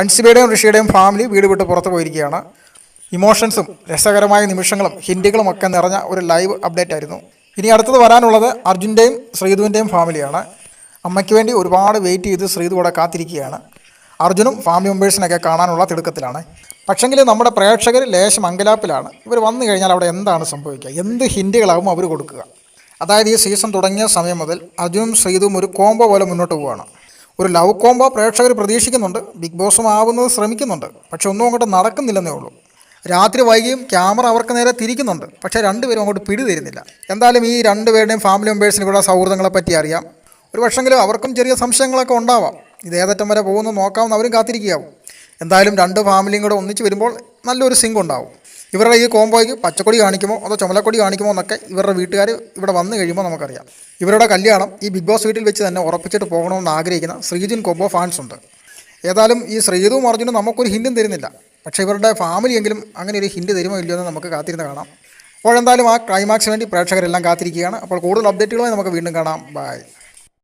അൻസിബയുടെയും ഋഷിയുടെയും family വീട് വിട്ട് പുറത്തു പോയിരിക്കുകയാണ്. ഇമോഷൻസും രസകരമായ നിമിഷങ്ങളും ഹിൻഡുകളും ഒക്കെ നിറഞ്ഞ ഒരു ലൈവ് അപ്ഡേറ്റ് ആയിരുന്നു. ഇനി അടുത്തത് വരാനുള്ളത് അർജുന്റെയും ശ്രീധുവിന്റെയും ഫാമിലിയാണ് അമ്മയ്ക്ക് വേണ്ടി ഒരുപാട് വെയിറ്റ് ചെയ്ത് ശ്രീധു അവിടെ കാത്തിരിക്കുകയാണ്. അർജുനും ഫാമിലി മെമ്പേഴ്സിനൊക്കെ കാണാനുള്ള തിടുക്കത്തിലാണ്. പക്ഷെങ്കിൽ നമ്മുടെ പ്രേക്ഷകർ ലേശം അങ്കലാപ്പിലാണ്. ഇവർ വന്നു കഴിഞ്ഞാൽ അവിടെ എന്താണ് സംഭവിക്കുക? എന്ത് ഹിൻഡുകളാവും അവർ കൊടുക്കുക? അതായത് ഈ സീസൺ തുടങ്ങിയ സമയം മുതൽ അർജുനും ശ്രീതും ഒരു കോംബോ പോലെ മുന്നോട്ട് പോവുകയാണ് ഒരു ലവ് കോംബോ പ്രേക്ഷകർ പ്രതീക്ഷിക്കുന്നുണ്ട്. ബിഗ് ബോസും ആവുന്നത് ശ്രമിക്കുന്നുണ്ട്. പക്ഷെ ഒന്നും അങ്ങോട്ട് നടക്കുന്നില്ലെന്നേ ഉള്ളൂ. രാത്രി വൈകിയും ക്യാമറ അവർക്ക് നേരെ തിരിക്കുന്നുണ്ട്. പക്ഷേ രണ്ടുപേരും അങ്ങോട്ട് പിടി തരുന്നില്ല എന്തായാലും ഈ രണ്ടുപേരുടെയും ഫാമിലി മെമ്പേഴ്സിന് കൂടെ സൗഹൃദങ്ങളെ പറ്റി അറിയാം. ഒരു പക്ഷെങ്കിലും അവർക്കും ചെറിയ സംശയങ്ങളൊക്കെ ഉണ്ടാവാം. ഇത് ഏതറ്റം വരെ പോകുന്നു നോക്കാമെന്ന് അവരും കാത്തിരിക്കുകയാവും. എന്തായാലും രണ്ട് ഫാമിലിയും കൂടെ ഒന്നിച്ച് വരുമ്പോൾ നല്ലൊരു സിങ്ക് ഉണ്ടാവും. ഇവരുടെ ഈ കോംബോയ്ക്ക് പച്ചക്കൊടി കാണിക്കുമോ അതോ ചുമലക്കൊടി കാണിക്കുമോ എന്നൊക്കെ ഇവരുടെ വീട്ടുകാർ ഇവിടെ വന്നു കഴിയുമ്പോൾ നമുക്കറിയാം. ഇവരുടെ കല്യാണം ഈ ബിഗ് ബോസ് വീട്ടിൽ വെച്ച് തന്നെ ഉറപ്പിച്ചിട്ട് പോകണമെന്ന് ആഗ്രഹിക്കുന്ന ശ്രീജിൻ കൊബോ ഫാൻസ് ഉണ്ട്. ഏതായാലും ഈ ശ്രീതുവും അർജുനും നമുക്കൊരു ഹിൻഡും തരുന്നില്ല. പക്ഷേ ഇവരുടെ ഫാമിലിയെങ്കിലും അങ്ങനെ ഒരു ഹിൻഡ് തരുമോ ഇല്ലയോ എന്ന് നമുക്ക് കാത്തിരുന്ന് കാണാം. അപ്പോഴെന്തായാലും ആ ക്ലൈമാക്സിന് വേണ്ടി പ്രേക്ഷകരെല്ലാം കാത്തിരിക്കുകയാണ്. അപ്പോൾ കൂടുതൽ അപ്ഡേറ്റുകളുമായി നമുക്ക് വീണ്ടും കാണാം. ബൈ